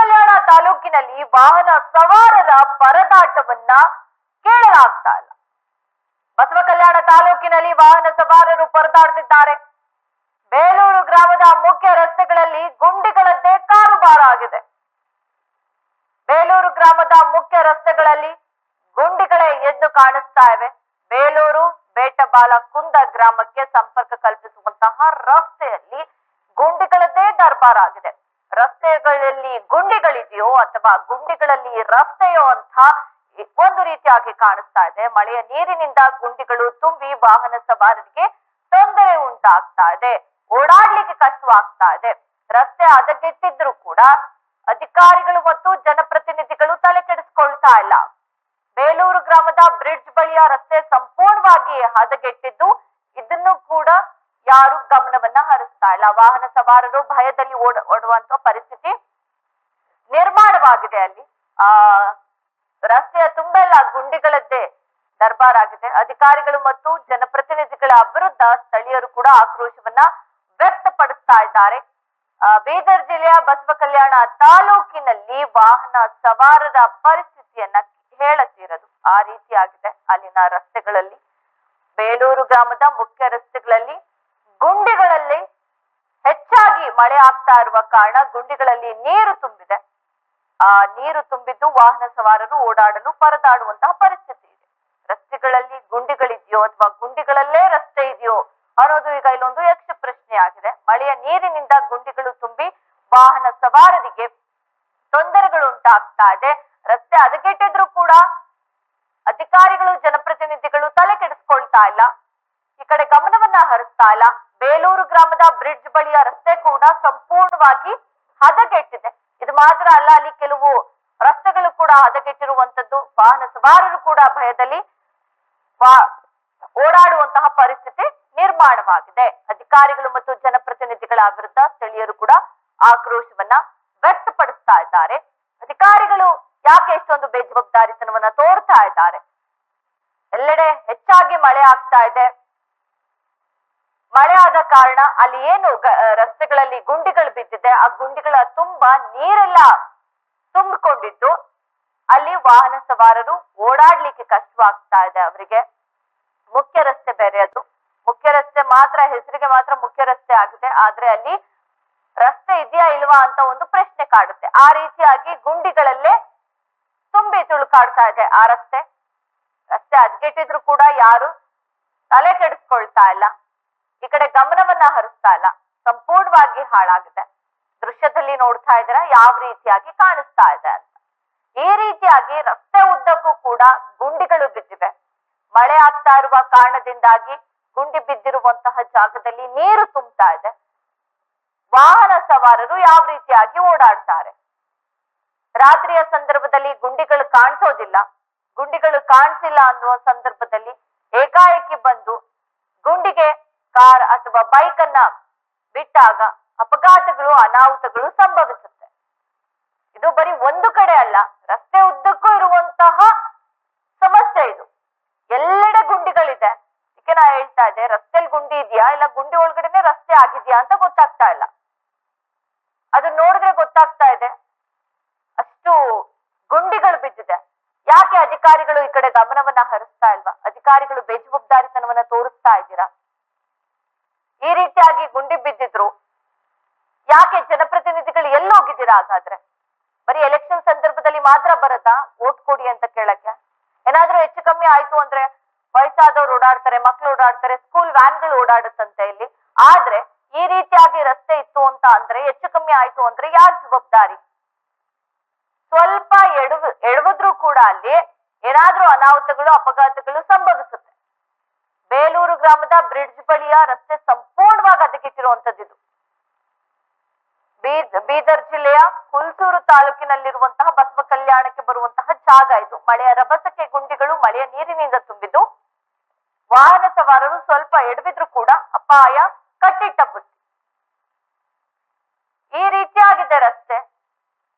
ಕಲ್ಯಾಣ ತಾಲೂಕಿನಲ್ಲಿ ವಾಹನ ಸವಾರರ ಪರದಾಟವನ್ನ ಕೇಳಲಾಗ್ತಾ ಇಲ್ಲ. ಬಸವ ಕಲ್ಯಾಣ ತಾಲೂಕಿನಲ್ಲಿ ವಾಹನ ಸವಾರರು ಪರದಾಡ್ತಿದ್ದಾರೆ. ಬೇಲೂರು ಗ್ರಾಮದ ಮುಖ್ಯ ರಸ್ತೆಗಳಲ್ಲಿ ಗುಂಡಿಗಳದ್ದೇ ಕಾರುಬಾರ ಆಗಿದೆ. ಬೇಲೂರು ಗ್ರಾಮದ ಮುಖ್ಯ ರಸ್ತೆಗಳಲ್ಲಿ ಗುಂಡಿಗಳೇ ಎದ್ದು ಕಾಣಿಸ್ತಾ ಇವೆ. ಬೇಲೂರು ಬೇಟಬಾಲ ಕುಂದ ಗ್ರಾಮಕ್ಕೆ ಸಂಪರ್ಕ ಕಲ್ಪಿಸುವಂತಹ ರಸ್ತೆಯಲ್ಲಿ ಗುಂಡಿಗಳದ್ದೇ ದರ್ಬಾರ್ ಆಗಿದೆ. ರಸ್ತೆಗಳಲ್ಲಿ ಗುಂಡಿಗಳಿದೆಯೋ ಅಥವಾ ಗುಂಡಿಗಳಲ್ಲಿ ರಸ್ತೆಯೋ ಅಂತ ಒಂದು ರೀತಿಯಾಗಿ ಕಾಣಿಸ್ತಾ ಇದೆ. ಮಳೆಯ ನೀರಿನಿಂದ ಗುಂಡಿಗಳು ತುಂಬಿ ವಾಹನ ಸವಾರರಿಗೆ ತೊಂದರೆ ಉಂಟಾಗ್ತಾ ಇದೆ. ಓಡಾಡ್ಲಿಕ್ಕೆ ಕಷ್ಟವಾಗ್ತಾ ಇದೆ. ರಸ್ತೆ ಹದಗೆಟ್ಟಿದ್ರು ಕೂಡ ಅಧಿಕಾರಿಗಳು ಮತ್ತು ಜನಪ್ರತಿನಿಧಿಗಳು ತಲೆ ಕೆಡಿಸ್ಕೊಳ್ತಾ ಇಲ್ಲ. ಬೇಲೂರು ಗ್ರಾಮದ ಬ್ರಿಡ್ಜ್ ಬಳಿಯ ರಸ್ತೆ ಸಂಪೂರ್ಣವಾಗಿ ಹದಗೆಟ್ಟಿದ್ದು ಇದನ್ನು ಕೂಡ ಯಾರು ಗಮನವನ್ನ ಹರಿಸ್ತಾ ಇಲ್ಲ ವಾಹನ ಸವಾರರು ಭಯದಲ್ಲಿ ಓಡ, ಓಡುವಂತ ಪರಿಸ್ಥಿತಿ ನಿರ್ಮಾಣವಾಗಿದೆ ಅಲ್ಲಿ. ಆ, ರಸ್ತೆಯ ತುಂಬೆಲ್ಲ ಗುಂಡಿಗಳದ್ದೇ ದರ್ಬಾರ್ ಆಗಿದೆ. ಅಧಿಕಾರಿಗಳು ಮತ್ತು ಜನಪ್ರತಿನಿಧಿಗಳ ವಿರುದ್ಧ ಸ್ಥಳೀಯರು ಕೂಡ ಆಕ್ರೋಶವನ್ನ ವ್ಯಕ್ತಪಡಿಸ್ತಾ ಇದ್ದಾರೆ. ಬೀದರ್ ಜಿಲ್ಲೆಯ ಬಸವ ಕಲ್ಯಾಣ ತಾಲೂಕಿನಲ್ಲಿ ವಾಹನ ಸವಾರರ ಪರಿಸ್ಥಿತಿಯನ್ನ ಹೇಳತೀರದು. ಆ ರೀತಿಯಾಗಿದೆ ಅಲ್ಲಿನ ರಸ್ತೆಗಳಲ್ಲಿ. ಬೇಲೂರು ಗ್ರಾಮದ ಮುಖ್ಯ ರಸ್ತೆಗಳಲ್ಲಿ ಗುಂಡಿಗಳಲ್ಲಿ ಹೆಚ್ಚಾಗಿ ಮಳೆ ಆಗ್ತಾ ಇರುವ ಕಾರಣ ಗುಂಡಿಗಳಲ್ಲಿ ನೀರು ತುಂಬಿದೆ. ಆ ನೀರು ತುಂಬಿದ್ದು ವಾಹನ ಸವಾರರು ಓಡಾಡಲು ಪರದಾಡುವಂತಹ ಪರಿಸ್ಥಿತಿ ಇದೆ. ರಸ್ತೆಗಳಲ್ಲಿ ಗುಂಡಿಗಳಿದೆಯೋ ಅಥವಾ ಗುಂಡಿಗಳಲ್ಲೇ ರಸ್ತೆ ಇದೆಯೋ ಅನ್ನೋದು ಈಗ ಇಲ್ಲೊಂದು ಯಕ್ಷ ಪ್ರಶ್ನೆ ಆಗಿದೆ. ಮಳೆಯ ನೀರಿನಿಂದ ಗುಂಡಿಗಳು ತುಂಬಿ ವಾಹನ ಸವಾರರಿಗೆ ತೊಂದರೆಗಳು ಉಂಟಾಗ್ತಾ ಇದೆ. ಹದಗೆಟ್ಟಿದೆ. ಇದು ಮಾತ್ರ ಅಲ್ಲ, ಅಲ್ಲಿ ಕೆಲವು ರಸ್ತೆಗಳು ಕೂಡ ಹದಗೆಟ್ಟಿರುವಂತದ್ದು ವಾಹನ ಸವಾರರು ಕೂಡ ಭಯದಲ್ಲಿ ಓಡಾಡುವಂತಹ ಪರಿಸ್ಥಿತಿ ನಿರ್ಮಾಣವಾಗಿದೆ. ಅಧಿಕಾರಿಗಳು ಮತ್ತು ಜನಪ್ರತಿನಿಧಿಗಳ ವಿರುದ್ಧ ಸ್ಥಳೀಯರು ಕೂಡ ಆಕ್ರೋಶವನ್ನ ವ್ಯಕ್ತಪಡಿಸ್ತಾ ಇದ್ದಾರೆ. ಅಧಿಕಾರಿಗಳು ಯಾಕೆ ಇಷ್ಟೊಂದು ಬೇಜವಾಬ್ದಾರಿತನವನ್ನ ತೋರ್ತಾ ಇದ್ದಾರೆ? ಎಲ್ಲೆಡೆ ಹೆಚ್ಚಾಗಿ ಮಳೆ ಆಗ್ತಾ ಇದೆ. ಮಳೆ ಆದ ಕಾರಣ ಅಲ್ಲಿ ಏನು ರಸ್ತೆಗಳಲ್ಲಿ ಗುಂಡಿಗಳು ಬಿದ್ದಿದೆ. ಆ ಗುಂಡಿಗಳ ತುಂಬಾ ನೀರೆಲ್ಲ ತುಂಬಿಕೊಂಡಿದ್ದು ಅಲ್ಲಿ ವಾಹನ ಸವಾರರು ಓಡಾಡ್ಲಿಕ್ಕೆ ಕಷ್ಟವಾಗ್ತಾ ಇದೆ ಅವರಿಗೆ. ಮುಖ್ಯ ರಸ್ತೆ ಬೇರೆ ಅದು. ಮುಖ್ಯ ರಸ್ತೆ ಮಾತ್ರ, ಹೆಸರಿಗೆ ಮಾತ್ರ ಮುಖ್ಯ ರಸ್ತೆ ಆಗಿದೆ. ಆದ್ರೆ ಅಲ್ಲಿ ರಸ್ತೆ ಇದೆಯಾ ಇಲ್ವಾ ಅಂತ ಒಂದು ಪ್ರಶ್ನೆ ಕಾಡುತ್ತೆ. ಆ ರೀತಿಯಾಗಿ ಗುಂಡಿಗಳಲ್ಲೇ ತುಂಬಿ ತುಳುಕಾಡ್ತಾ ಇದೆ ಆ ರಸ್ತೆ. ರಸ್ತೆ ಅದ್ಗೆಟ್ಟಿದ್ರು ಕೂಡ ಯಾರು ತಲೆ ಕೆಡಿಸ್ಕೊಳ್ತಾ ಇಲ್ಲ. ಹರಿಸ್ತಾ ಇಲ್ಲ. ಸಂಪೂರ್ಣವಾಗಿ ಹಾಳಾಗಿದೆ. ದೃಶ್ಯದಲ್ಲಿ ನೋಡ್ತಾ ಇದ್ರ ಯಾವ ರೀತಿಯಾಗಿ ಕಾಣಿಸ್ತಾ ಇದೆ ಅಂತ. ಈ ರೀತಿಯಾಗಿ ರಸ್ತೆ ಉದ್ದಕ್ಕೂ ಕೂಡ ಗುಂಡಿಗಳು ಬಿದ್ದಿವೆ. ಮಳೆ ಆಗ್ತಾ ಇರುವ ಕಾರಣದಿಂದಾಗಿ ಗುಂಡಿ ಬಿದ್ದಿರುವಂತಹ ಜಾಗದಲ್ಲಿ ನೀರು ತುಂಬ್ತಾ ಇದೆ. ವಾಹನ ಸವಾರರು ಯಾವ ರೀತಿಯಾಗಿ ಓಡಾಡ್ತಾರೆ. ರಾತ್ರಿಯ ಸಂದರ್ಭದಲ್ಲಿ ಗುಂಡಿಗಳು ಕಾಣಿಸೋದಿಲ್ಲ. ಗುಂಡಿಗಳು ಕಾಣಿಸಿಲ್ಲ ಅನ್ನುವ ಸಂದರ್ಭದಲ್ಲಿ ಏಕಾಏಕಿ ಬಂದು ಗುಂಡಿಗೆ ಕಾರ್ ಅಥವಾ ಬೈಕ್ ಅನ್ನ ಬಿಟ್ಟಾಗ ಅಪಘಾತಗಳು, ಅನಾಹುತಗಳು ಸಂಭವಿಸುತ್ತೆ. ಇದು ಬರೀ ಒಂದು ಕಡೆ ಅಲ್ಲ, ರಸ್ತೆ ಉದ್ದಕ್ಕೂ ಇರುವಂತಹ ಸಮಸ್ಯೆ ಇದು. ಎಲ್ಲೆಡೆ ಗುಂಡಿಗಳಿದೆ. ಇದಕ್ಕೆ ನಾ ಹೇಳ್ತಾ ಇದ್ದೆ ರಸ್ತೆಯಲ್ಲಿ ಗುಂಡಿ ಇದೆಯಾ? ಇಲ್ಲ ಗುಂಡಿ ಒಳಗಡೆನೆ ರಸ್ತೆ ಆಗಿದ್ಯಾ ಅಂತ ಗೊತ್ತಾಗ್ತಾ ಇಲ್ಲ. ಅದು ನೋಡಿದ್ರೆ ಗೊತ್ತಾಗ್ತಾ ಇದೆ, ಅಷ್ಟು ಗುಂಡಿಗಳು ಬಿದ್ದಿದೆ. ಯಾಕೆ ಅಧಿಕಾರಿಗಳು ಈ ಕಡೆ ಗಮನವನ್ನ ಹರಿಸ್ತಾ ಇಲ್ವಾ? ಅಧಿಕಾರಿಗಳು ಬೇಜವಾಬ್ದಾರಿತನವನ್ನ ತೋರಿಸ್ತಾ ಇದ್ದೀರಾ ಈ ರೀತಿಯಾಗಿ ಗುಂಡಿ ಬಿದ್ದಿದ್ರು ಯಾಕೆ ಜನಪ್ರತಿನಿಧಿಗಳು ಹೋಗಿದ್ದೀರಾ ಹಾಗಾದ್ರೆ ಬರೀ ಎಲೆಕ್ಷನ್ ಸಂದರ್ಭದಲ್ಲಿ ಮಾತ್ರ ಬರತ್ತಾ? ವೋಟ್ ಕೊಡಿ ಅಂತ ಕೇಳಕ್ಕೆ? ಏನಾದ್ರೂ ಹೆಚ್ಚು ಕಮ್ಮಿ ಆಯ್ತು ಅಂದ್ರೆ ವಯಸ್ಸಾದವ್ರು ಓಡಾಡ್ತಾರೆ, ಮಕ್ಳು ಓಡಾಡ್ತಾರೆ ಸ್ಕೂಲ್ ವ್ಯಾನ್ಗಳು ಓಡಾಡುತ್ತಂತೆ ಇಲ್ಲಿ. ಆದ್ರೆ ಈ ರೀತಿಯಾಗಿ ರಸ್ತೆ ಇತ್ತು ಅಂತ ಅಂದ್ರೆ ಹೆಚ್ಚು ಕಮ್ಮಿ ಆಯ್ತು ಅಂದ್ರೆ ಯಾರ್ ಜವಾಬ್ದಾರಿ? ಸ್ವಲ್ಪ ಎಡವ್, ಎಡವಿದ್ರು ಕೂಡ ಅಲ್ಲಿ ಏನಾದ್ರೂ ಅನಾಹುತಗಳು, ಅಪಘಾತಗಳು ಸಂಭವಿಸುತ್ತೆ. ಬೇಲೂರು ಗ್ರಾಮದ ಬ್ರಿಡ್ಜ್ ಬಳಿಯ ರಸ್ತೆ ಸಂಪೂರ್ಣವಾಗಿ ಅದಕ್ಕಿಟ್ಟಿರುವಂತದ್ದು ಬೀದರ್ ಜಿಲ್ಲೆಯ ಹುಲ್ಸೂರು ತಾಲೂಕಿನಲ್ಲಿರುವಂತಹ ಬಸವ ಕಲ್ಯಾಣಕ್ಕೆ ಬರುವಂತಹ ಜಾಗ ಇದು. ಮಳೆಯ ರಭಸಕ್ಕೆ ಗುಂಡಿಗಳು, ಮಳೆಯ ನೀರಿನಿಂದ ತುಂಬಿದ್ದು, ವಾಹನ ಸವಾರರು ಸ್ವಲ್ಪ ಎಡವಿದ್ರು ಕೂಡ ಅಪಾಯ, ಕಟ್ಟಿಟ್ಟ ಬುದ್ಧಿ. ಈ ರೀತಿಯಾಗಿದೆ ರಸ್ತೆ.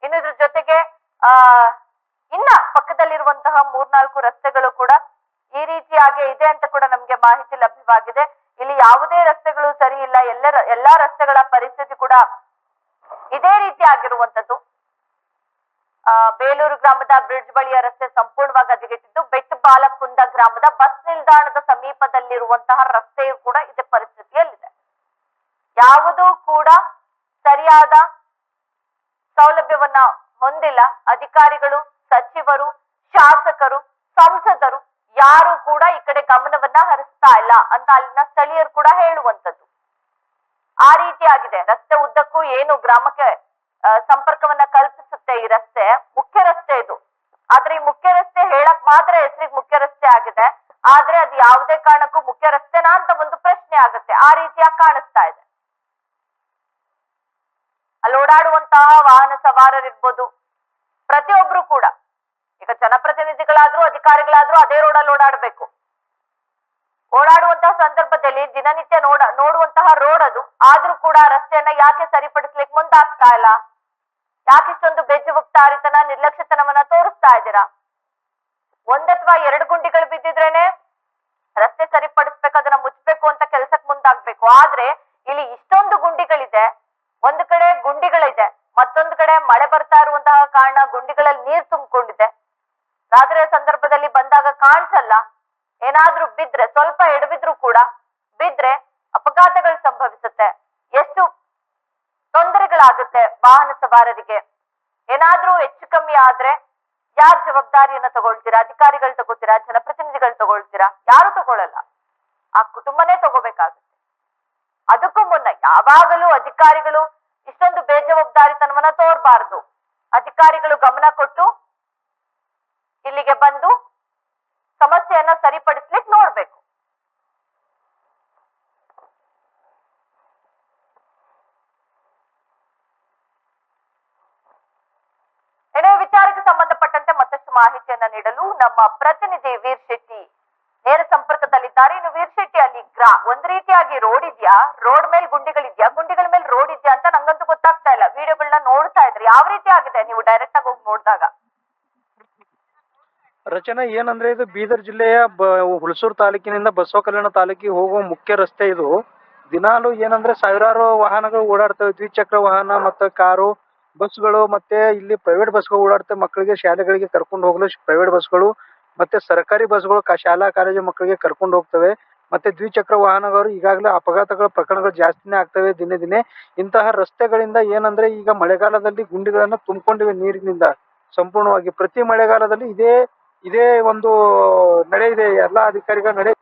ಇನ್ನು ಇದ್ರ ಜೊತೆಗೆ, ಆ, ಇನ್ನ ಪಕ್ಕದಲ್ಲಿರುವಂತಹ ಮೂರ್ನಾಲ್ಕು ರಸ್ತೆಗಳು ಕೂಡ ಈ ರೀತಿಯಾಗಿ ಇದೆ ಅಂತ ಕೂಡ ನಮ್ಗೆ ಮಾಹಿತಿ ಲಭ್ಯವಾಗಿದೆ. ಇಲ್ಲಿ ಯಾವುದೇ ರಸ್ತೆಗಳು ಸರಿ ಇಲ್ಲ. ಎಲ್ಲರ, ಎಲ್ಲಾ ರಸ್ತೆಗಳ ಪರಿಸ್ಥಿತಿ ಕೂಡ ಇದೇ ರೀತಿ ಆಗಿರುವಂತದ್ದು ಬೇಲೂರು ಗ್ರಾಮದ ಬ್ರಿಡ್ಜ್ ಬಳಿಯ ರಸ್ತೆ ಸಂಪೂರ್ಣವಾಗಿ ಹದಗೆಟ್ಟಿದ್ದು ಬೆಟ್ಟ ಬಾಲಕುಂದ ಗ್ರಾಮದ ಬಸ್ ನಿಲ್ದಾಣದ ಸಮೀಪದಲ್ಲಿರುವಂತಹ ರಸ್ತೆಯು ಕೂಡ ಇದೇ ಪರಿಸ್ಥಿತಿಯಲ್ಲಿದೆ. ಯಾವುದೂ ಕೂಡ ಸರಿಯಾದ ಸೌಲಭ್ಯವನ್ನ ಹೊಂದಿಲ್ಲ. ಅಧಿಕಾರಿಗಳು, ಸಚಿವರು, ಶಾಸಕರು, ಸಂಸದರು ಯಾರು ಕೂಡ ಈ ಕಡೆ ಗಮನವನ್ನ ಹರಿಸ್ತಾ ಇಲ್ಲ ಅಂತ ಅಲ್ಲಿನ ಸ್ಥಳೀಯರು ಕೂಡ ಹೇಳುವಂತದ್ದು ಆ ರೀತಿಯಾಗಿದೆ ರಸ್ತೆ ಗ್ರಾಮಕ್ಕೆ ಸಂಪರ್ಕವನ್ನ ಕಲ್ಪಿಸುತ್ತೆ ಈ ರಸ್ತೆ. ಮುಖ್ಯ ರಸ್ತೆ ಇದು. ಆದ್ರೆ ಈ ಮುಖ್ಯ ರಸ್ತೆ ಹೇಳಕ್ ಮಾತ್ರ ಹೆಸರಿಗೆ ಮುಖ್ಯ ರಸ್ತೆ ಆಗಿದೆ. ಆದ್ರೆ ಅದು ಯಾವುದೇ ಕಾರಣಕ್ಕೂ ಮುಖ್ಯ ರಸ್ತೆನಾ ಅಂತ ಒಂದು ಪ್ರಶ್ನೆ ಆಗುತ್ತೆ. ಆ ರೀತಿಯಾಗಿ ಕಾಣಿಸ್ತಾ ಇದೆ. ಅಲ್ಲಿ ಓಡಾಡುವಂತಹ ವಾಹನ ಸವಾರರಿರ್ಬೋದು, ಪ್ರತಿಯೊಬ್ರು ಕೂಡ. ಈಗ ಜನಪ್ರತಿನಿಧಿಗಳಾದ್ರೂ, ಅಧಿಕಾರಿಗಳಾದ್ರೂ ಅದೇ ರೋಡಲ್ಲಿ ಓಡಾಡ್ಬೇಕು. ಸಂದರ್ಭದಲ್ಲಿ ದಿನನಿತ್ಯ ನೋಡ, ನೋಡುವಂತಹ ರೋಡ್ ಅದು. ಆದ್ರೂ ಕೂಡ ರಸ್ತೆಯನ್ನ ಯಾಕೆ ಸರಿಪಡಿಸ್ಲಿಕ್ಕೆ ಮುಂದಾಗ್ತಾ ಇಲ್ಲ? ಯಾಕೆ ಇಷ್ಟೊಂದು ಮುಕ್ತಾರಿತನ ನಿರ್ಲಕ್ಷ್ಯತನವನ್ನ ತೋರಿಸ್ತಾ ಇದ್ದೀರಾ? ಒಂದತ್ವಾ ಎರಡು ಗುಂಡಿಗಳು ಬಿದ್ದಿದ್ರೇನೆ ರಸ್ತೆ ಸರಿಪಡಿಸ್ಬೇಕು, ಅದನ್ನ ಮುಚ್ಚಬೇಕು ಅಂತ ಕೆಲ್ಸಕ್ ಮುಂದಾಗ್ಬೇಕು. ಆದ್ರೆ ಇಲ್ಲಿ ಇಷ್ಟೊಂದು ಗುಂಡಿಗಳಿದೆ. ಒಂದು ಕಡೆ ಗುಂಡಿಗಳಿದೆ, ಮತ್ತೊಂದು ಕಡೆ ಮಳೆ ಬರ್ತಾ ಇರುವಂತಹ ಕಾರಣ ಗುಂಡಿಗಳಲ್ಲಿ ನೀರ್ ತುಂಬಿಕೊಂಡಿದೆ. ರಾತ್ರಿಯ ಸಂದರ್ಭದಲ್ಲಿ ಬಂದಾಗ ಕಾಣಿಸಲ್ಲ. ಏನಾದ್ರೂ ಬಿದ್ರೆ, ಸ್ವಲ್ಪ ಎಡಬಿದ್ರು ಕೂಡ ಬಿದ್ರೆ ಅಪಘಾತಗಳು ಸಂಭವಿಸುತ್ತೆ. ಎಷ್ಟು ತೊಂದರೆಗಳಾಗುತ್ತೆ ವಾಹನ ಸವಾರರಿಗೆ? ಏನಾದ್ರೂ ಹೆಚ್ಚು ಕಮ್ಮಿ ಆದ್ರೆ ಯಾರ್ ಜವಾಬ್ದಾರಿಯನ್ನ ತಗೊಳ್ತೀರಾ? ಅಧಿಕಾರಿಗಳು ತಗೋತೀರಾ ಜನಪ್ರತಿನಿಧಿಗಳು ತಗೊಳ್ತೀರಾ? ಯಾರು ತಗೊಳ್ಳಲ್ಲ ಆ ಕುಟುಂಬನೇ ತಗೋಬೇಕಾಗುತ್ತೆ. ಅದಕ್ಕೂ ಮುನ್ನ ಯಾವಾಗಲೂ ಅಧಿಕಾರಿಗಳು ಇಷ್ಟೊಂದು ಬೇಜವಾಬ್ದಾರಿತನವನ್ನ ತೋರ್ಬಾರ್ದು. ಅಧಿಕಾರಿಗಳು ಗಮನ ಕೊಟ್ಟು ಇಲ್ಲಿಗೆ ಬಂದು ಸಮಸ್ಯೆಯನ್ನ ಸರಿಪಡಿಸ್ಲಿಕ್ಕೆ ನೋಡ್ಬೇಕು ಏನೋ ಈ ವಿಚಾರಕ್ಕೆ ಸಂಬಂಧಪಟ್ಟಂತೆ ಮತ್ತಷ್ಟು ಮಾಹಿತಿಯನ್ನ ನೀಡಲು ನಮ್ಮ ಪ್ರತಿನಿಧಿ ವೀರ್ ಶೆಟ್ಟಿ ನೇರ ಸಂಪರ್ಕದಲ್ಲಿದ್ದಾರೆ. ಇನ್ನು ವೀರ್ ಶೆಟ್ಟಿ ಅಲ್ಲಿ ಗ್ರಾ ಒಂದ್ ರೀತಿಯಾಗಿ ರೋಡ್ ಇದೆಯಾ? ರೋಡ್ ಮೇಲೆ ಗುಂಡಿಗಳಿದ್ಯಾ? ಗುಂಡಿಗಳ ಮೇಲೆ ರೋಡ್ ಇದೆಯಾ ಅಂತ ನಂಗಂತೂ ಗೊತ್ತಾಗ್ತಾ ಇಲ್ಲ. ವಿಡಿಯೋಗಳನ್ನ ನೋಡ್ತಾ ಇದ್ರಿ. ಯಾವ ರೀತಿ ಆಗಿದೆ ನೀವು ಡೈರೆಕ್ಟ್ ಆಗಿ ಹೋಗಿ ನೋಡಿದಾಗ? ರಚನಾ, ಏನಂದ್ರೆ ಇದು ಬೀದರ್ ಜಿಲ್ಲೆಯ ಹುಲ್ಸೂರ್ ತಾಲೂಕಿನಿಂದ ಬಸವ ಕಲ್ಯಾಣ ತಾಲೂಕಿಗೆ ಹೋಗುವ ಮುಖ್ಯ ರಸ್ತೆ ಇದು. ದಿನಾಲು ಏನಂದ್ರೆ ಸಾವಿರಾರು ವಾಹನಗಳು ಓಡಾಡ್ತವೆ. ದ್ವಿಚಕ್ರ ವಾಹನ ಮತ್ತು ಕಾರು. ಬಸ್ಗಳು ಮತ್ತೆ ಇಲ್ಲಿ ಪ್ರೈವೇಟ್ ಬಸ್ಗಳು ಓಡಾಡುತ್ತೆ. ಮಕ್ಕಳಿಗೆ ಶಾಲೆಗಳಿಗೆ ಕರ್ಕೊಂಡು ಹೋಗಲು ಪ್ರೈವೇಟ್ ಬಸ್ಗಳು ಮತ್ತೆ ಸರ್ಕಾರಿ ಬಸ್ಗಳು ಗಳು ಶಾಲಾ, ಕಾಲೇಜು ಮಕ್ಕಳಿಗೆ ಕರ್ಕೊಂಡು ಹೋಗ್ತವೆ. ಮತ್ತೆ ದ್ವಿಚಕ್ರ ವಾಹನಗಳು ಈಗಾಗಲೇ ಅಪಘಾತಗಳ ಪ್ರಕರಣಗಳು ಜಾಸ್ತಿನೇ ಆಗ್ತವೆ ದಿನೇ ದಿನೇ. ಇಂತಹ ರಸ್ತೆಗಳಿಂದ ಏನಂದ್ರೆ ಈಗ ಮಳೆಗಾಲದಲ್ಲಿ ಗುಂಡಿಗಳನ್ನು ತುಂಬಿಕೊಂಡಿವೆ ನೀರಿನಿಂದ ಸಂಪೂರ್ಣವಾಗಿ. ಪ್ರತಿ ಮಳೆಗಾಲದಲ್ಲಿ ಇದೇ ಇದೇ ಒಂದು ನಡೆ ಇದೆ ಎಲ್ಲಾ ಅಧಿಕಾರಿಗಳ ನಡೆ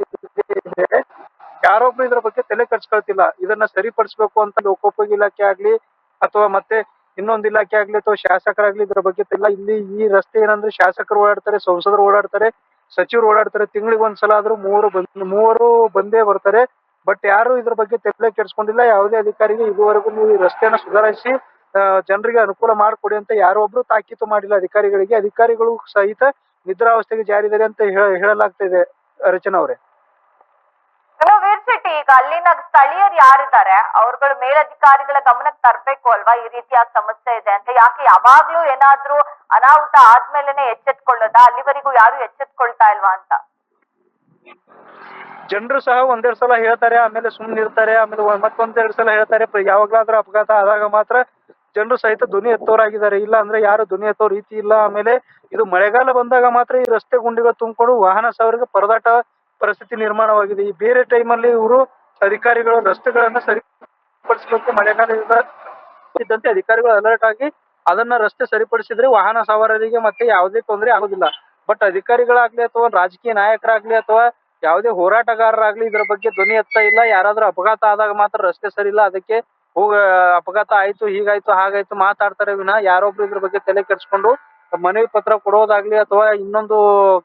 ಯಾರೊಬ್ಬರು ಇದ್ರ ಬಗ್ಗೆ ತಲೆ ಕೆಡಿಸ್ಕೊಳ್ತಿಲ್ಲ. ಇದನ್ನ ಸರಿಪಡಿಸಬೇಕು ಅಂತ ಲೋಕೋಪಯೋಗಿ ಇಲಾಖೆ ಆಗ್ಲಿ ಅಥವಾ ಮತ್ತೆ ಇನ್ನೊಂದು ಇಲಾಖೆ ಆಗ್ಲಿ ಅಥವಾ ಶಾಸಕರಾಗ್ಲಿ ಇದ್ರ ಬಗ್ಗೆ ಇಲ್ಲ ಇಲ್ಲಿ ಈ ರಸ್ತೆ ಏನಂದ್ರೆ ಶಾಸಕರು ಓಡಾಡ್ತಾರೆ, ಸಂಸದರು ಓಡಾಡ್ತಾರೆ, ಸಚಿವರು ಓಡಾಡ್ತಾರೆ. ತಿಂಗಳಿಗೆ ಒಂದ್ಸಲ ಆದ್ರೂ ಮೂವರು ಬಂದ್ ಮೂವರು ಬಂದೇ ಬರ್ತಾರೆ. ಬಟ್ ಯಾರು ಇದ್ರ ಬಗ್ಗೆ ತಲೆ ಕೆಡ್ಸ್ಕೊಂಡಿಲ್ಲ. ಯಾವುದೇ ಅಧಿಕಾರಿಗೆ ಇದುವರೆಗೂ ನೀವು ಈ ರಸ್ತೆಯನ್ನ ಸುಧಾರಿಸಿ ಜನರಿಗೆ ಅನುಕೂಲ ಮಾಡಿಕೊಡಿ ಅಂತ ಯಾರೊಬ್ರು ತಾಕೀತು ಮಾಡಿಲ್ಲ ಅಧಿಕಾರಿಗಳಿಗೆ. ಅಧಿಕಾರಿಗಳು ಸಹಿತ ನಿದ್ರಾವಸ್ಥೆಗೆ ಜಾರಿದ್ದಾರೆ ಅಂತ ಹೇಳ- ಹೇಳಲಾಗ್ತಾ ಇದೆ ರಚನಾ ಅವರೇ ಇನ್ನು ವೀರ್ ಶೆಟ್ಟಿ ಈಗ ಅಲ್ಲಿನ ಸ್ಥಳೀಯರು ಯಾರಿದ್ದಾರೆ? ಅವ್ರಗಳು ಮೇಲಧಿಕಾರಿಗಳ ಗಮನಕ್ಕೆ ತರ್ಬೇಕು ಅಲ್ವಾ? ಈ ರೀತಿಯ ಸಮಸ್ಯೆ ಇದೆ ಅಂತ. ಯಾಕೆ ಯಾವಾಗ್ಲೂ ಏನಾದ್ರೂ ಅನಾಹುತ ಆದ್ಮೇಲೆನೆ ಎಚ್ಚೆತ್ಕೊಳ್ಳೋದಾ? ಅಲ್ಲಿವರೆಗೂ ಯಾರು ಎಚ್ಚೆತ್ಕೊಳ್ತಾ ಇಲ್ವಾ ಅಂತ? ಜನರು ಸಹ ಒಂದೆರಡು ಸಲ ಹೇಳ್ತಾರೆ, ಆಮೇಲೆ ಸುಮ್ಮನೆ ಇರ್ತಾರೆ, ಆಮೇಲೆ ಮತ್ತೊಂದೆರಡು ಸಲ ಹೇಳ್ತಾರೆ ಯಾವಾಗ್ಲಾದ್ರೂ ಅಪಘಾತ ಆದಾಗ ಮಾತ್ರ ಜನರು ಸಹಿತ ಧ್ವನಿ ಎತ್ತೋರಾಗಿದ್ದಾರೆ. ಇಲ್ಲ ಅಂದ್ರೆ ಯಾರು ಧ್ವನಿ ಎತ್ತೋ ರೀತಿ ಇಲ್ಲ. ಆಮೇಲೆ ಇದು ಮಳೆಗಾಲ ಬಂದಾಗ ಮಾತ್ರ ಈ ರಸ್ತೆ ಗುಂಡಿಗಳು ತುಂಬಿಕೊಂಡು ವಾಹನ ಸವಾರಿಗೆ ಪರದಾಟ ಪರಿಸ್ಥಿತಿ ನಿರ್ಮಾಣವಾಗಿದೆ. ಈ ಬೇರೆ ಟೈಮಲ್ಲಿ ಇವರು ಅಧಿಕಾರಿಗಳು ರಸ್ತೆಗಳನ್ನ ಸರಿಪಡಿಸಬೇಕು ಮಳೆಗಾಲದಿಂದ ಇದ್ದಂತೆ ಅಧಿಕಾರಿಗಳು ಅಲರ್ಟ್ ಆಗಿ ಅದನ್ನ ರಸ್ತೆ ಸರಿಪಡಿಸಿದ್ರೆ ವಾಹನ ಸವಾರರಿಗೆ ಮತ್ತೆ ಯಾವುದೇ ತೊಂದರೆ ಆಗುದಿಲ್ಲ. ಬಟ್ ಅಧಿಕಾರಿಗಳಾಗ್ಲಿ ಅಥವಾ ರಾಜಕೀಯ ನಾಯಕರಾಗ್ಲಿ ಅಥವಾ ಯಾವುದೇ ಹೋರಾಟಗಾರರಾಗ್ಲಿ ಇದ್ರ ಬಗ್ಗೆ ಧ್ವನಿ ಎತ್ತ ಇಲ್ಲ. ಯಾರಾದ್ರೂ ಅಪಘಾತ ಆದಾಗ ಮಾತ್ರ ರಸ್ತೆ ಸರಿ ಇಲ್ಲ ಅದಕ್ಕೆ ಹೋಗ, ಅಪಘಾತ ಆಯ್ತು, ಹೀಗಾಯ್ತು, ಹಾಗಾಯ್ತು ಮಾತಾಡ್ತಾರೆ ವಿನ ಯಾರೊಬ್ರು ಇದ್ರ ಬಗ್ಗೆ ತಲೆ ಕೆಡ್ಸ್ಕೊಂಡು ಮನವಿ ಪತ್ರ ಕೊಡೋದಾಗ್ಲಿ ಅಥವಾ ಇನ್ನೊಂದು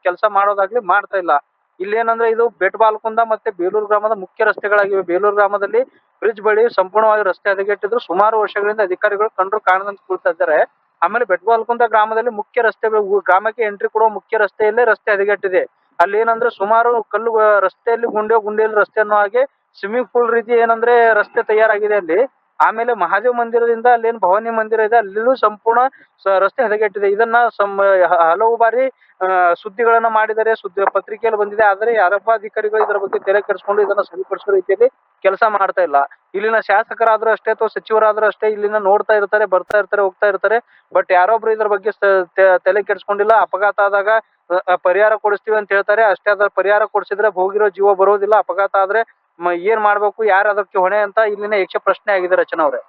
ಕೆಲಸ ಮಾಡೋದಾಗ್ಲಿ ಮಾಡ್ತಾ ಇಲ್ಲ. ಇಲ್ಲೇನಂದ್ರೆ ಇದು ಬೆಟ್ ಬಾಲ್ಕುಂದ ಮತ್ತೆ ಬೇಲೂರು ಗ್ರಾಮದ ಮುಖ್ಯ ರಸ್ತೆಗಳಾಗಿವೆ. ಬೇಲೂರು ಗ್ರಾಮದಲ್ಲಿ ಬ್ರಿಡ್ಜ್ ಬಳಿ ಸಂಪೂರ್ಣವಾಗಿ ರಸ್ತೆ ಹದಗೆಟ್ಟಿದ್ರು. ಸುಮಾರು ವರ್ಷಗಳಿಂದ ಅಧಿಕಾರಿಗಳು ಕಂಡ್ರು ಕಾಣದಂತ ಕೂಳ್ತಾ ಇದ್ದಾರೆ. ಆಮೇಲೆ ಬೆಟ್ಬಾಲ್ಕುಂದ ಗ್ರಾಮದಲ್ಲಿ ಮುಖ್ಯ ರಸ್ತೆ ಗ್ರಾಮಕ್ಕೆ ಎಂಟ್ರಿ ಕೊಡುವ ಮುಖ್ಯ ರಸ್ತೆಯಲ್ಲೇ ರಸ್ತೆ ಹದಗೆಟ್ಟಿದೆ. ಅಲ್ಲಿ ಏನಂದ್ರೆ ಸುಮಾರು ಕಲ್ಲು ರಸ್ತೆಯಲ್ಲಿ ಗುಂಡೆ ಗುಂಡಿಯಲ್ಲಿ ರಸ್ತೆಯನ್ನು ಹಾಗೆ ಸ್ವಿಮ್ಮಿಂಗ್ ಪೂಲ್ ರೀತಿ ಏನಂದ್ರೆ ರಸ್ತೆ ತಯಾರಾಗಿದೆ ಅಲ್ಲಿ. ಆಮೇಲೆ ಮಹಾದೇವ ಮಂದಿರದಿಂದ ಅಲ್ಲೇನು ಭವಾನಿ ಮಂದಿರ ಇದೆ ಅಲ್ಲಿಯೂ ಸಂಪೂರ್ಣ ರಸ್ತೆ ಹದಗೆಟ್ಟಿದೆ. ಇದನ್ನ ಸಂ ಹಲವು ಬಾರಿ ಸುದ್ದಿಗಳನ್ನ ಮಾಡಿದರೆ ಸುದ್ದಿ, ಪತ್ರಿಕೆಯಲ್ಲಿ ಬಂದಿದೆ. ಆದರೆ ಯಾರಪ್ಪ ಅಧಿಕಾರಿಗಳು ಇದರ ಬಗ್ಗೆ ತೆರೆ ಕೆಡಿಸ್ಕೊಂಡು ಇದನ್ನ ಸರಿಪಡಿಸೋ ರೀತಿಯಲ್ಲಿ ಕೆಲಸ ಮಾಡ್ತಾ ಇಲ್ಲ. ಇಲ್ಲಿನ ಶಾಸಕರಾದ್ರೂ ಅಷ್ಟೇ ಅಥವಾ ಸಚಿವರಾದ್ರೂ ಅಷ್ಟೇ ಇಲ್ಲಿನ ನೋಡ್ತಾ ಇರ್ತಾರೆ, ಬರ್ತಾ ಇರ್ತಾರೆ, ಹೋಗ್ತಾ ಇರ್ತಾರೆ. ಬಟ್ ಯಾರೊಬ್ರು ಇದ್ರ ಬಗ್ಗೆ ತಲೆ ಕೆಡಿಸ್ಕೊಂಡಿಲ್ಲ, ಅಪಘಾತ ಆದಾಗ ಪರಿಹಾರ ಕೊಡಿಸ್ತೀವಿ ಅಂತ ಹೇಳ್ತಾರೆ. ಅಷ್ಟೇ ಅದ್ರ ಪರಿಹಾರ ಕೊಡಿಸಿದ್ರೆ ಹೋಗಿರೋ ಜೀವ ಬರೋದಿಲ್ಲ. ಅಪಘಾತ ಆದ್ರೆ ಏನ್ ಮಾಡ್ಬೇಕು ಯಾರು ಅದಕ್ಕೆ ಹೊಣೆ ಅಂತ ಇಲ್ಲಿನ ಯಕ್ಷ ಪ್ರಶ್ನೆ ಆಗಿದೆ ರಚನಾ ಅವ್ರೆ.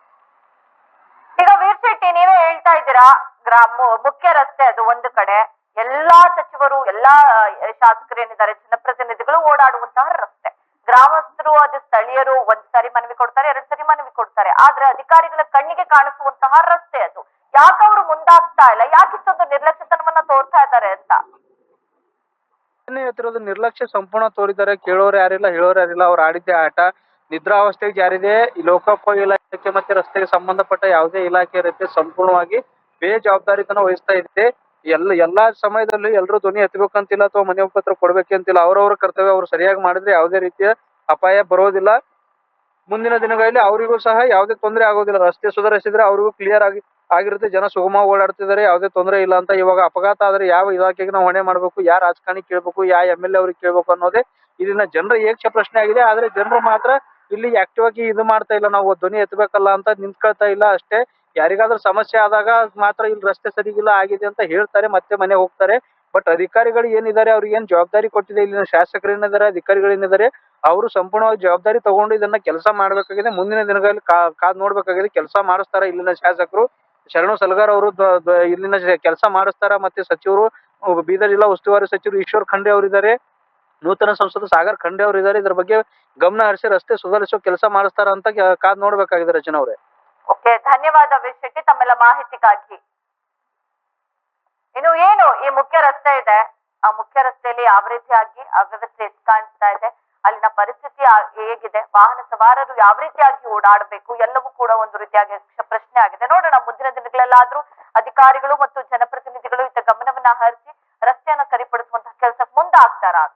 ಈಗ ವೀರ್ ಶೆಟ್ಟಿ ನೀವೇ ಹೇಳ್ತಾ ಇದ್ದೀರಾ ಗ್ರಾಮ ಮುಖ್ಯ ರಸ್ತೆ ಅದು ಒಂದು ಕಡೆ ಎಲ್ಲಾ ಸಚಿವರು ಎಲ್ಲಾ ಆ, ಶಾಸಕರು ಏನಿದ್ದಾರೆ ಜನಪ್ರತಿನಿಧಿಗಳು ಓಡಾಡುವಂತಹ ರಸ್ತೆ. ಗ್ರಾಮಸ್ಥರು ಅದು ಸ್ಥಳೀಯರು ಒಂದ್ ಸಾರಿ ಮನವಿ ಕೊಡ್ತಾರೆ ಎರಡ್ ಸಾರಿ ಮನವಿ ಕೊಡ್ತಾರೆ. ಆದ್ರೆ ಅಧಿಕಾರಿಗಳ ಕಣ್ಣಿಗೆ ಕಾಣಿಸುವಂತಹ ರಸ್ತೆ ಅದು. ಯಾಕೆ ಅವರು ಮುಂದಾಗ್ತಾ ಇಲ್ಲ? ಯಾಕೆ ಇಷ್ಟೊಂದು ನಿರ್ಲಕ್ಷ್ಯತನವನ್ನ ತೋರ್ತಾ ಇದ್ದಾರೆ? ನಿರ್ಲಕ್ಷ್ಯ ಸಂಪೂರ್ಣ ತೋರಿದ್ದಾರೆ. ಕೇಳೋರು ಯಾರಿಲ್ಲ, ಹೇಳೋರು ಯಾರಿಲ್ಲ. ಅವ್ರು ಆಡಿದ್ದೆ ಆಟ. ನಿದ್ರಾವಸ್ಥೆಗೆ ಜಾರಿದೆ. ಈ ಲೋಕೋಪಯೋಗಿ ಇಲಾಖೆ ಮತ್ತೆ ರಸ್ತೆಗೆ ಸಂಬಂಧಪಟ್ಟ ಯಾವುದೇ ಇಲಾಖೆ ಇರುತ್ತೆ ಸಂಪೂರ್ಣವಾಗಿ ಬೇಜವಾಬ್ದಾರಿತನ ವಹಿಸ್ತಾ ಇದೆ. ಎಲ್ಲ, ಎಲ್ಲಾ ಸಮಯದಲ್ಲೂ ಎಲ್ಲರೂ ಧ್ವನಿ ಎತ್ತಬೇಕಂತಿಲ್ಲ ಅಥವಾ ಮನೆ ಪತ್ರ ಕೊಡ್ಬೇಕಂತಿಲ್ಲ. ಅವ್ರವ್ರ ಕರ್ತವ್ಯ ಅವ್ರು ಸರಿಯಾಗಿ ಮಾಡಿದ್ರೆ ಯಾವುದೇ ರೀತಿಯ ಅಪಾಯ ಬರೋದಿಲ್ಲ. ಮುಂದಿನ ದಿನಗಳಲ್ಲಿ ಅವರಿಗೂ ಸಹ ಯಾವುದೇ ತೊಂದರೆ ಆಗೋದಿಲ್ಲ. ರಸ್ತೆ ಸುಧಾರಿಸಿದ್ರೆ ಅವರಿಗೂ ಕ್ಲಿಯರ್ ಆಗಿ ಆಗಿರುತ್ತೆ. ಜನ ಸುಗಮ ಓಡಾಡ್ತಿದ್ದಾರೆ. ಯಾವುದೇ ತೊಂದರೆ ಇಲ್ಲ ಅಂತ ಇವಾಗ ಅಪಘಾತ ಆದ್ರೆ ಯಾವ ಇಲಾಖೆಗೆ ನಾವು ಹೊಣೆ ಮಾಡ್ಬೇಕು? ಯಾವ ರಾಜಕಾರಣಿ ಕೇಳ್ಬೇಕು? ಯಾವ ಎಂ ಎಲ್ ಎ ಅವ್ರಿಗೆ ಕೇಳ್ಬೇಕು ಅನ್ನೋದೇ ಇದನ್ನ ಜನರ ಏಕ್ಷ ಪ್ರಶ್ನೆ ಆಗಿದೆ. ಆದ್ರೆ ಜನರು ಮಾತ್ರ ಇಲ್ಲಿ ಆಕ್ಟಿವ್ ಆಗಿ ಇದು ಮಾಡ್ತಾ ಇಲ್ಲ. ನಾವು ಧ್ವನಿ ಎತ್ತಬೇಕಲ್ಲ ಅಂತ ನಿಂತ್ಕೊಳ್ತಾ ಇಲ್ಲ ಅಷ್ಟೇ. ಯಾರಿಗಾದ್ರೂ ಸಮಸ್ಯೆ ಆದಾಗ ಮಾತ್ರ ಇಲ್ಲಿ ರಸ್ತೆ ಸರಿಗಿಲ್ಲ, ಆಗಿದೆ ಅಂತ ಹೇಳ್ತಾರೆ. ಮತ್ತೆ ಮನೆ ಹೋಗ್ತಾರೆ. ಬಟ್ ಅಧಿಕಾರಿಗಳು ಏನಿದ್ದಾರೆ? ಅವ್ರಿಗೆ ಏನ್ ಜವಾಬ್ದಾರಿ ಕೊಟ್ಟಿದೆ? ಇಲ್ಲಿನ ಶಾಸಕರು ಏನಿದ್ದಾರೆ? ಅಧಿಕಾರಿಗಳು ಏನಿದ್ದಾರೆ? ಅವರು ಸಂಪೂರ್ಣವಾಗಿ ಜವಾಬ್ದಾರಿ ತಗೊಂಡು ಇದನ್ನ ಕೆಲಸ ಮಾಡಬೇಕಾಗಿದೆ. ಮುಂದಿನ ದಿನಗಳಲ್ಲಿ ಕಾದ್ ನೋಡ್ಬೇಕಾಗಿದೆ. ಕೆಲಸ ಮಾಡಿಸ್ತಾರ ಇಲ್ಲಿನ ಶಾಸಕರು? ಶರಣು ಸಲ್ಗಾರ್ ಅವರು ಇಲ್ಲಿನ ಕೆಲಸ ಮಾಡಿಸ್ತಾರ? ಮತ್ತೆ ಸಚಿವರು, ಬೀದರ್ ಜಿಲ್ಲಾ ಉಸ್ತುವಾರಿ ಸಚಿವರು ಈಶ್ವರ್ ಖಂಡ್ರೆ ಅವರಿದ್ದಾರೆ. ನೂತನ ಸಂಸದ ಸಾಗರ್ ಖಂಡೆ ಅವರು ಇದ್ದಾರೆ ಇದ್ರ ಬಗ್ಗೆ ಗಮನ ಹರಿಸಿ ರಸ್ತೆ ಸುಧಾರಿಸೋ ಕೆಲಸ ಮಾಡಿಸ್ತಾರ ಅಂತ ಕಾದ್ ನೋಡ್ಬೇಕಾಗಿದೆ ರಚನಾ ಅವ್ರೆ. ಓಕೆ, ಧನ್ಯವಾದ ಶೆಟ್ಟಿ ತಮ್ಮೆಲ್ಲ ಮಾಹಿತಿಗಾಗಿ. ಇನ್ನು ಏನು ಈ ಮುಖ್ಯ ರಸ್ತೆ ಇದೆ? ಆ ಮುಖ್ಯ ರಸ್ತೆಯಲ್ಲಿ ಯಾವ ರೀತಿಯಾಗಿ ಅವ್ಯವಸ್ಥೆ ಕಾಣಿಸ್ತಾ ಇದೆ? ಅಲ್ಲಿನ ಪರಿಸ್ಥಿತಿ ಹೇಗಿದೆ? ವಾಹನ ಸವಾರರು ಯಾವ ರೀತಿಯಾಗಿ ಓಡಾಡಬೇಕು? ಎಲ್ಲವೂ ಕೂಡ ಒಂದು ರೀತಿಯಾಗಿ ಪ್ರಶ್ನೆ ಆಗಿದೆ. ನೋಡೋಣ, ಮುಂದಿನ ದಿನಗಳಲ್ಲಾದ್ರೂ ಅಧಿಕಾರಿಗಳು ಮತ್ತು ಜನಪ್ರತಿನಿಧಿಗಳು ಇತ್ತ ಗಮನವನ್ನ ಹರಿಸಿ ರಸ್ತೆಯನ್ನು ಸರಿಪಡಿಸುವಂತಹ ಕೆಲಸ ಮುಂದಾಗ್ತಾರ ಅಂತ.